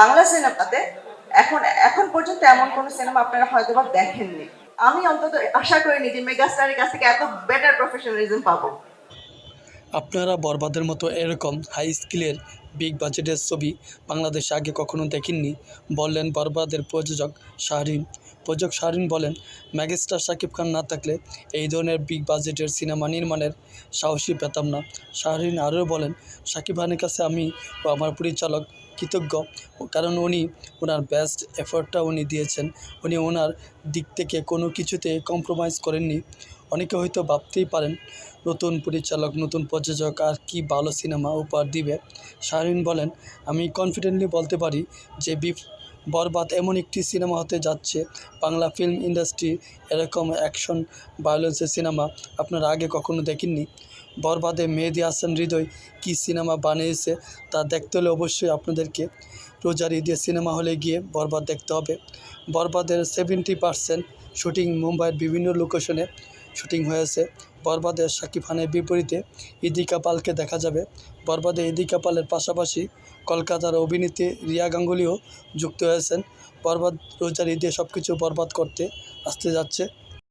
বাংলা সিনেমাতে এখন এখন পর্যন্ত এমন কোনো সিনেমা আপনারা হয়তো বা দেখেননি। আমি অন্তত আশা করিনি যে মেগাস্টারের কাছ থেকে এত বেটার প্রফেশনালিজম পাবো। আপনারা বরবাদের মতো এরকম হাই স্কিলের বিগ বাজেটের ছবি বাংলাদেশে আগে কখনো দেখেননি বললেন বরবাদের প্রযোজক শাহরিন। প্রযোজক শাহরিন বলেন ম্যাগিস্টার শাকিব খান না থাকলে এই ধরনের বিগ বাজেটের সিনেমা নির্মাণের সাহসী পেতাম না। শাহরিন আরও বলেন, শাকিব খানের কাছে আমি ও আমার পরিচালক কৃতজ্ঞ, কারণ উনি ওনার বেস্ট এফোর্টটা উনি দিয়েছেন। উনি ওনার দিক থেকে কোনো কিছুতে কম্প্রোমাইজ করেননি। অনেকে হয়তো ভাবতেই পারেন, নতুন পরিচালক, নতুন প্রযোজক আর কি ভালো সিনেমা উপহার দিবে? শাহরিন বলেন, আমি কনফিডেন্টলি বলতে পারি যে বিফ বরবাদ এমন একটি সিনেমা হতে যাচ্ছে। বাংলা ফিল্ম ইন্ডাস্ট্রি এরকম অ্যাকশন ভায়োলেন্সের সিনেমা আপনারা আগে কখনো দেখেননি। বরবাদে মেহেদি হাসান হৃদয় কী সিনেমা বানিয়েছে তা দেখতে হলে অবশ্যই আপনাদেরকে রোজার ঈদে সিনেমা হলে গিয়ে বরবাদ দেখতে হবে। বরবাদের সেভেন্টি পার্সেন্ট শুটিং মুম্বাইয়ের বিভিন্ন লোকেশনে শুটিং হয়েছে বরবাদের শাকিব খানের বিপরীতে ইদিকা পালকে দেখা যাবে। বরবাদে ইদিকা পালের পাশাপাশি কলকাতার অভিনেত্রী রিয়া গাঙ্গুলিও যুক্ত হয়েছেন। বরবাদ রোজার ঈদে সব কিছু বরবাদ করতে আসতে যাচ্ছে।